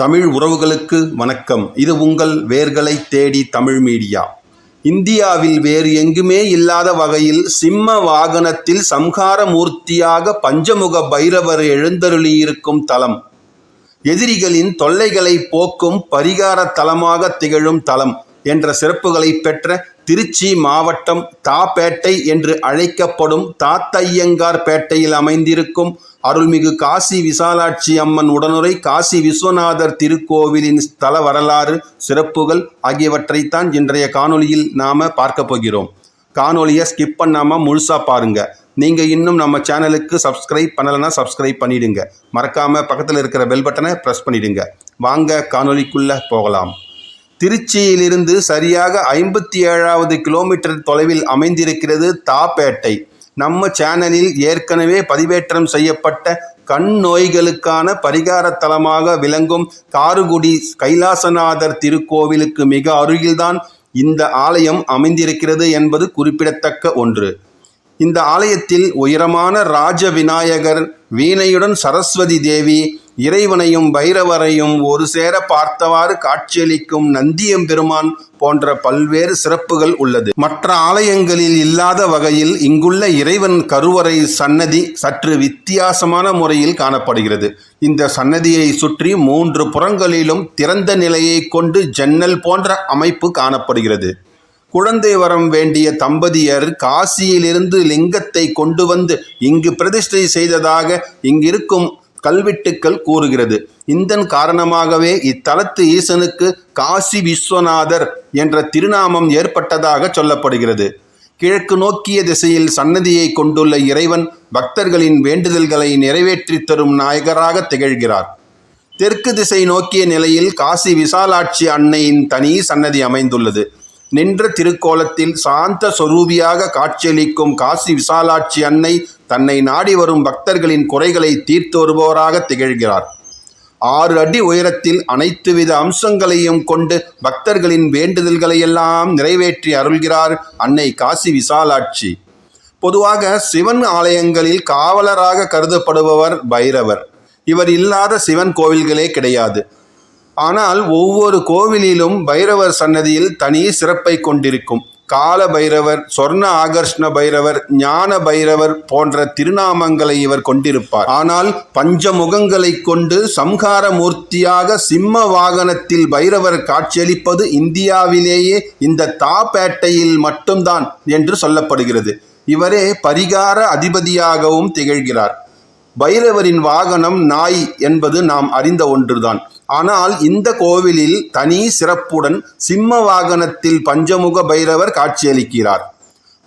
தமிழ் உறவுகளுக்கு வணக்கம். இது உங்கள் வேர்களை தேடி தமிழ் மீடியா. இந்தியாவில் வேறு எங்குமே இல்லாத வகையில் சிம்ம வாகனத்தில் சம்ஹார மூர்த்தியாக பஞ்சமுக பைரவர் எழுந்தருளியிருக்கும் தலம். எதிரிகளின் தொல்லைகளை போக்கும் பரிகார தலமாக திகழும் தலம் என்ற சிறப்புகளை பெற்ற திருச்சி மாவட்டம் தாப்பேட்டை என்று அழைக்கப்படும் தாத்தையங்கார் பேட்டையில் அமைந்திருக்கும் அருள்மிகு காசி விசாலாட்சி அம்மன் உடனுரை காசி விஸ்வநாதர் திருக்கோவிலின் ஸ்தல வரலாறு சிறப்புகள் ஆகியவற்றைத்தான் இன்றைய காணொலியில் நாம பார்க்க போகிறோம். காணொலியை ஸ்கிப் பண்ணாமல் முழுசாக பாருங்க. நீங்கள் இன்னும் நம்ம சேனலுக்கு சப்ஸ்கிரைப் பண்ணலைன்னா சப்ஸ்கிரைப் பண்ணிடுங்க. மறக்காமல் பக்கத்தில் இருக்கிற பெல் பட்டனை ப்ரெஸ் பண்ணிடுங்க. வாங்க காணொளிக்குள்ளே போகலாம். திருச்சியிலிருந்து சரியாக ஐம்பத்தி ஏழாவது கிலோமீட்டர் தொலைவில் அமைந்திருக்கிறது தாப்பேட்டை. நம்ம சேனலில் ஏற்கனவே பதிவேற்றம் செய்யப்பட்ட கண் நோய்களுக்கான பரிகார தலமாக விளங்கும் காருகுடி கைலாசநாதர் திருக்கோவிலுக்கு மிக அருகில்தான் இந்த ஆலயம் அமைந்திருக்கிறது என்பது குறிப்பிடத்தக்க ஒன்று. இந்த ஆலயத்தில் உயரமான ராஜ விநாயகர் வீணையுடன் சரஸ்வதி தேவி இறைவனையும் பைரவரையும் ஒரு சேர பார்த்தவாறு காட்சியளிக்கும் நந்தியம்பெருமான் போன்ற பல்வேறு சிறப்புகள் உள்ளது. மற்ற ஆலயங்களில் இல்லாத வகையில் இங்குள்ள இறைவன் கருவறை சன்னதி சற்று வித்தியாசமான முறையில் காணப்படுகிறது. இந்த சன்னதியை சுற்றி மூன்று புறங்களிலும் திறந்த நிலையை கொண்டு ஜன்னல் போன்ற அமைப்பு காணப்படுகிறது. குழந்தை வரம் வேண்டிய தம்பதியர் காசியிலிருந்து லிங்கத்தை கொண்டு வந்து இங்கு பிரதிஷ்டை செய்ததாக இங்கிருக்கும் கல்வெட்டுக்கள் கூறுகிறது. இதன் காரணமாகவே இத்தலத்து ஈசனுக்கு காசி விஸ்வநாதர் என்ற திருநாமம் ஏற்பட்டதாக சொல்லப்படுகிறது. கிழக்கு நோக்கிய திசையில் சன்னதியை கொண்டுள்ள இறைவன் பக்தர்களின் வேண்டுதல்களை நிறைவேற்றி தரும் நாயகராக திகழ்கிறார். தெற்கு திசை நோக்கிய நிலையில் காசி விசாலாட்சி அன்னையின் தனி சன்னதி அமைந்துள்ளது. நின்ற திருக்கோலத்தில் சாந்த சொரூபியாக காட்சியளிக்கும் காசி விசாலாட்சி அன்னை தன்னை நாடி வரும் பக்தர்களின் குறைகளை தீர்த்து வருபவராக திகழ்கிறார். ஆறு அடி உயரத்தில் அனைத்து வித அம்சங்களையும் கொண்டு பக்தர்களின் வேண்டுதல்களையெல்லாம் நிறைவேற்றி அருள்கிறார் அன்னை காசி விசாலாட்சி. பொதுவாக சிவன் ஆலயங்களில் காவலராக கருதப்படுபவர் பைரவர். இவர் இல்லாத சிவன் கோவில்களே கிடையாது. ஆனால் ஒவ்வொரு கோவிலிலும் பைரவர் சன்னதியில் தனி சிறப்பை கொண்டிருக்கும். கால பைரவர் சொர்ண ஆகர்ஷ்ண பைரவர் ஞான பைரவர் போன்ற திருநாமங்களை இவர் கொண்டிருப்பார். ஆனால் பஞ்சமுகங்களை கொண்டு சம்ஹார மூர்த்தியாக சிம்ம வாகனத்தில் பைரவர் காட்சியளிப்பது இந்தியாவிலேயே இந்த தாப்பேட்டையில் மட்டும்தான் என்று சொல்லப்படுகிறது. இவரே பரிகார அதிபதியாகவும் திகழ்கிறார். பைரவரின் வாகனம் நாய் என்பது நாம் அறிந்த ஒன்றுதான். ஆனால் இந்த கோவிலில் தனி சிறப்புடன் சிம்ம வாகனத்தில் பஞ்சமுக பைரவர் காட்சியளிக்கிறார்.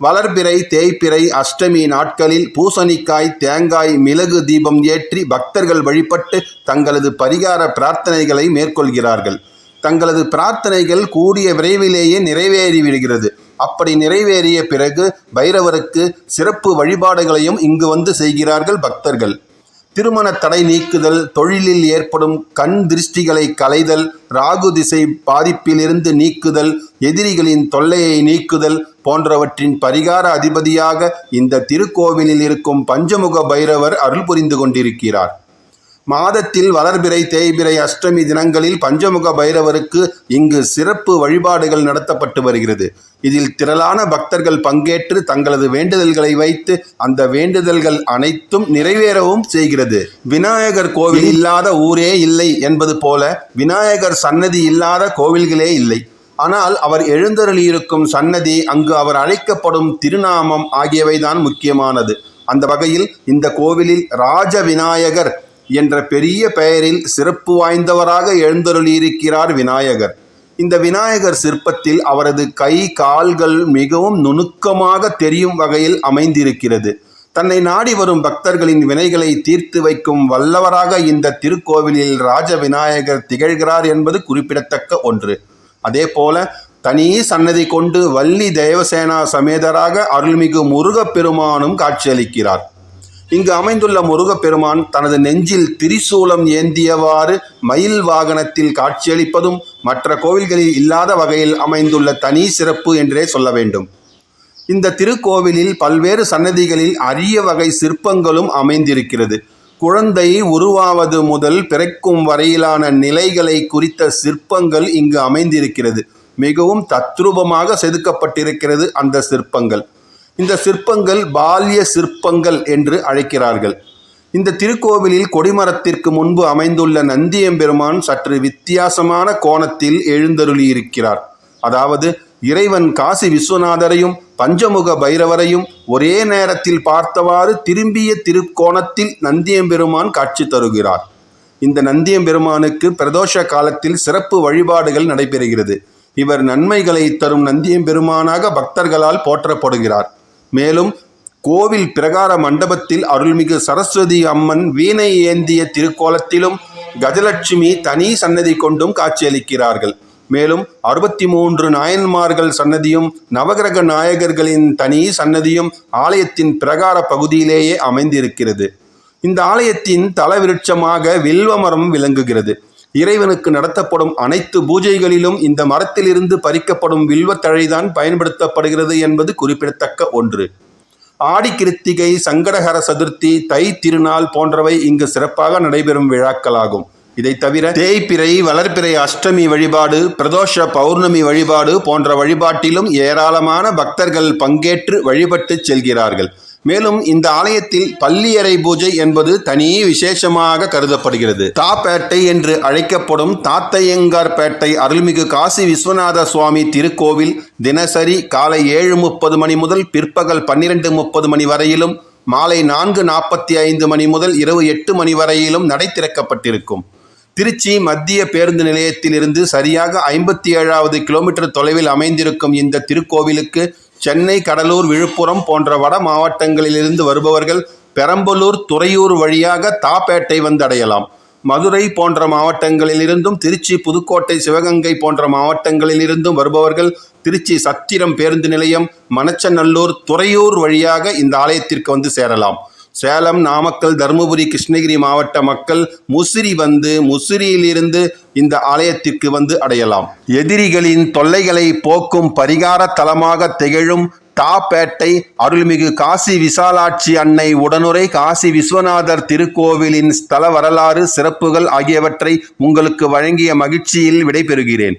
வளர்பிறை தேய்பிறை அஷ்டமி நாட்களில் பூசணிக்காய் தேங்காய் மிளகு தீபம் ஏற்றி பக்தர்கள் வழிபட்டு தங்களது பரிகார பிரார்த்தனைகளை மேற்கொள்கிறார்கள். தங்களது பிரார்த்தனைகள் கூடிய விரைவிலேயே நிறைவேறிவிடுகிறது அப்படி நிறைவேறிய பிறகு பைரவருக்கு சிறப்பு வழிபாடுகளையும் இங்கு வந்து செய்கிறார்கள் பக்தர்கள். திருமண தடை நீக்குதல் தொழிலில் ஏற்படும் கண் திருஷ்டிகளை களைதல் ராகு திசை பாதிப்பிலிருந்து நீக்குதல் எதிரிகளின் தொல்லையை நீக்குதல் போன்றவற்றின் பரிகார அதிபதியாக இந்த திருக்கோவிலில் இருக்கும் பஞ்சமுக பைரவர் அருள் புரிந்து கொண்டிருக்கிறார். மாதத்தில் வளர்பிறை தேய்பிறை அஷ்டமி தினங்களில் பஞ்சமுக பைரவருக்கு இங்கு சிறப்பு வழிபாடுகள் நடத்தப்பட்டு வருகிறது. இதில் திரளான பக்தர்கள் பங்கேற்று தங்களது வேண்டுதல்களை வைத்து அந்த வேண்டுதல்கள் அனைத்தும் நிறைவேறவும் செய்கிறது. விநாயகர் கோவில் இல்லாத ஊரே இல்லை என்பது போல விநாயகர் சன்னதி இல்லாத கோவில்களே இல்லை. ஆனால் அவர் எழுந்தருளியிருக்கும் சன்னதி அங்கு அவர் அழைக்கப்படும் திருநாமம் ஆகியவைதான் முக்கியமானது. அந்த வகையில் இந்த கோவிலில் ராஜ விநாயகர் என்ற பெரிய பெயரில் சிறப்பு வாய்ந்தவராக எழுந்தருளியிருக்கிறார் விநாயகர். இந்த விநாயகர் சிற்பத்தில் அவரது கை கால்கள் மிகவும் நுணுக்கமாக தெரியும் வகையில் அமைந்திருக்கிறது. தன்னை நாடி வரும் பக்தர்களின் வினைகளை தீர்த்து வைக்கும் வல்லவராக இந்த திருக்கோவிலில் ராஜ விநாயகர் திகழ்கிறார் என்பது குறிப்பிடத்தக்க ஒன்று. அதே போல தனி சன்னதி கொண்டு வள்ளி தேவசேனா சமேதராக அருள்மிகு முருகப்பெருமானும் காட்சியளிக்கிறார். இங்கு அமைந்துள்ள முருகப்பெருமான் தனது நெஞ்சில் திரிசூலம் ஏந்தியவாறு மயில் வாகனத்தில் காட்சியளிப்பதும் மற்ற கோவில்களில் இல்லாத வகையில் அமைந்துள்ள தனி சிறப்பு என்றே சொல்ல வேண்டும். இந்த திருக்கோவிலில் பல்வேறு சன்னதிகளில் அரிய வகை சிற்பங்களும் அமைந்திருக்கிறது. குழந்தை உருவாவது முதல் பிறக்கும் வரையிலான நிலைகளை குறித்த சிற்பங்கள் இங்கு அமைந்திருக்கிறது. மிகவும் தத்ரூபமாக செதுக்கப்பட்டிருக்கிறது அந்த சிற்பங்கள். இந்த சிற்பங்கள் பால்ய சிற்பங்கள் என்று அழைக்கிறார்கள். இந்த திருக்கோவிலில் கொடிமரத்திற்கு முன்பு அமைந்துள்ள நந்தியம்பெருமான் சற்று வித்தியாசமான கோணத்தில் எழுந்தருளியிருக்கிறார். அதாவது இறைவன் காசி விஸ்வநாதரையும் பஞ்சமுக பைரவரையும் ஒரே நேரத்தில் பார்த்தவாறு திரும்பிய திருக்கோணத்தில் நந்தியம்பெருமான் காட்சி தருகிறார். இந்த நந்தியம்பெருமானுக்கு பிரதோஷ காலத்தில் சிறப்பு வழிபாடுகள் நடைபெறுகிறது. இவர் நன்மைகளை தரும் நந்தியம்பெருமானாக பக்தர்களால் போற்றப்படுகிறார். மேலும் கோவில் பிரகார மண்டபத்தில் அருள்மிகு சரஸ்வதி அம்மன் வீணை ஏந்திய திருக்கோலத்திலும் கஜலட்சுமி தனி சன்னதி கொண்டும் காட்சியளிக்கிறார்கள். மேலும் அறுபத்தி மூன்று நாயன்மார்கள் சன்னதியும் நவகிரக நாயகர்களின் தனி சன்னதியும் ஆலயத்தின் பிரகார பகுதியிலேயே அமைந்திருக்கிறது. இந்த ஆலயத்தின் தலவிருட்சமாக வில்வமரம் விளங்குகிறது. இறைவனுக்கு நடத்தப்படும் அனைத்து பூஜைகளிலும் இந்த மரத்திலிருந்து பறிக்கப்படும் வில்வத்தழைதான் பயன்படுத்தப்படுகிறது என்பது குறிப்பிடத்தக்க ஒன்று. ஆடி கிருத்திகை சங்கடகர சதுர்த்தி தை திருநாள் போன்றவை இங்கு சிறப்பாக நடைபெறும் விழாக்களாகும். இதை தவிர தேய்பிறை வளர்பிறை அஷ்டமி வழிபாடு பிரதோஷ பௌர்ணமி வழிபாடு போன்ற வழிபாட்டிலும் ஏராளமான பக்தர்கள் பங்கேற்று வழிபட்டு செல்கிறார்கள். மேலும் இந்த ஆலயத்தில் பள்ளியறை பூஜை என்பது தனி விசேஷமாக கருதப்படுகிறது. தாப்பேட்டை என்று அழைக்கப்படும் தாத்தையங்கார்பேட்டை அருள்மிகு காசி விஸ்வநாத சுவாமி திருக்கோவில் தினசரி காலை ஏழு முப்பது மணி முதல் பிற்பகல் பன்னிரெண்டு முப்பது மணி வரையிலும் மாலை நான்கு நாற்பத்தி ஐந்து மணி முதல் இரவு எட்டு மணி வரையிலும் நடை திறக்கப்பட்டிருக்கும். திருச்சி மத்திய பேருந்து நிலையத்திலிருந்து சரியாக ஐம்பத்தி ஏழாவது கிலோமீட்டர் தொலைவில் அமைந்திருக்கும் இந்த திருக்கோவிலுக்கு சென்னை கடலூர் விழுப்புரம் போன்ற வட மாவட்டங்களிலிருந்து வருபவர்கள் பெரம்பலூர் துறையூர் வழியாக தாப்பேட்டை வந்தடையலாம் மதுரை போன்ற மாவட்டங்களிலிருந்தும் திருச்சி புதுக்கோட்டை சிவகங்கை போன்ற மாவட்டங்களிலிருந்தும் வருபவர்கள் திருச்சி சத்திரம் பேருந்து நிலையம் மணச்சநல்லூர் துறையூர் வழியாக இந்த ஆலயத்திற்கு வந்து சேரலாம். சேலம் நாமக்கல் தருமபுரி கிருஷ்ணகிரி மாவட்ட மக்கள் முசிறி வந்து முசிறியிலிருந்து இந்த ஆலயத்திற்கு வந்து அடையலாம். எதிரிகளின் தொல்லைகளை போக்கும் பரிகார தலமாக திகழும் தாப்பேட்டை அருள்மிகு காசி விசாலாட்சி அன்னை உடனுரை காசி விஸ்வநாதர் திருக்கோவிலின் ஸ்தல வரலாறு சிறப்புகள் ஆகியவற்றை உங்களுக்கு வழங்கிய மகிழ்ச்சியில் விடைபெறுகிறேன்.